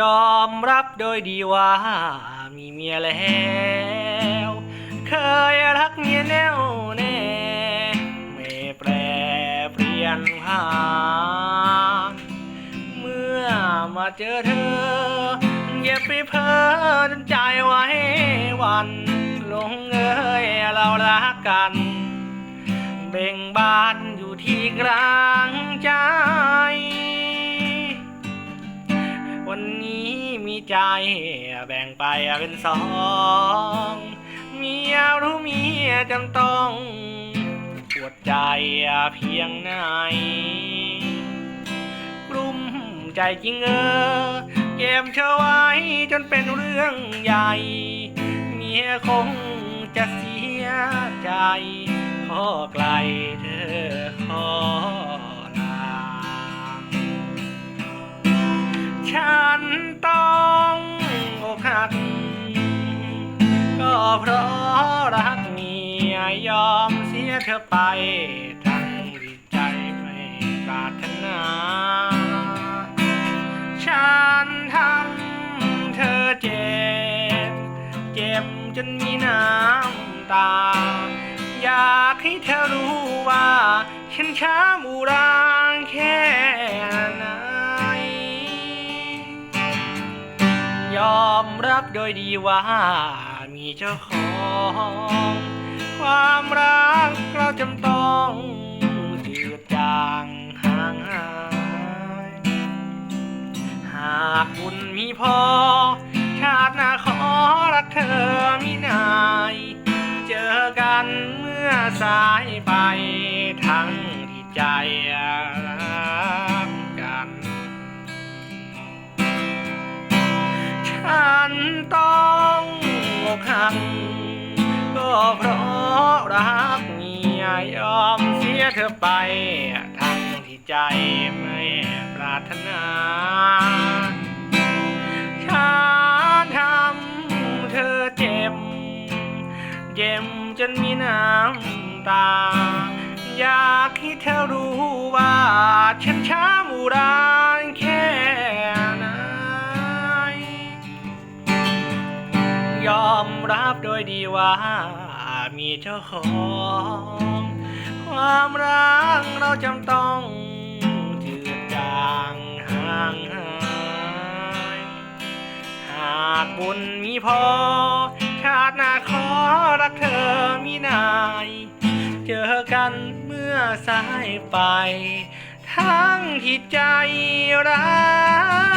ยอมรับโดยดีว่า มีเมียแล้ว เคยรักเมียแน่วแน่ไม่แปรเปลี่ยนผ่านเมื่อมาเจอเธออย่าไปเพ้อจนใจไว้วันหลงเอ้ยเรารักกัน เบ่งบานอยู่ที่กลาง ใจแบ่งไปเป็นสอง เมียรู้เมียจำต้องปวดใจเพียงไหนกลุ้มใจจริงเออเก็บเธอไว้จนเป็นเรื่องใหญ่ เมียคงจะเสียใจขอไกลเธอขอ เพราะรักเมียยอมเสียเธอไป ทั้งที่ใจไม่ปรารถนา ฉันทำเธอเจ็บ เจ็บจนมีน้ำตา อยากให้เธอรู้ว่า ฉันช้ามูรางแค่ไหนยอมรับโดยดีว่า มีเจ้าของ ความรักเราจำต้องจืดจางห่างหาย หากบุญมีพอ ชาติหน้าขอรักเธอมินาย เจอกันเมื่อสายไปทั้งที่ใจ ยเธอไป ทั้งที่ใจไม่ปรารถนา ฉันทำเธอเจ็บ เจ็บจนมีน้ำตา อยากให้เธอรู้ว่า ฉันช้ามูรานแค่ไหนยอมรับโดยดีว่ามีเจ้าของ ความรักเราจำต้องจืดจางห่างหายหากบุญมีพอ ชาติหน้าขอรักเธอมีนาย เจอกันเมื่อสายไป ทั้งที่ใจรัก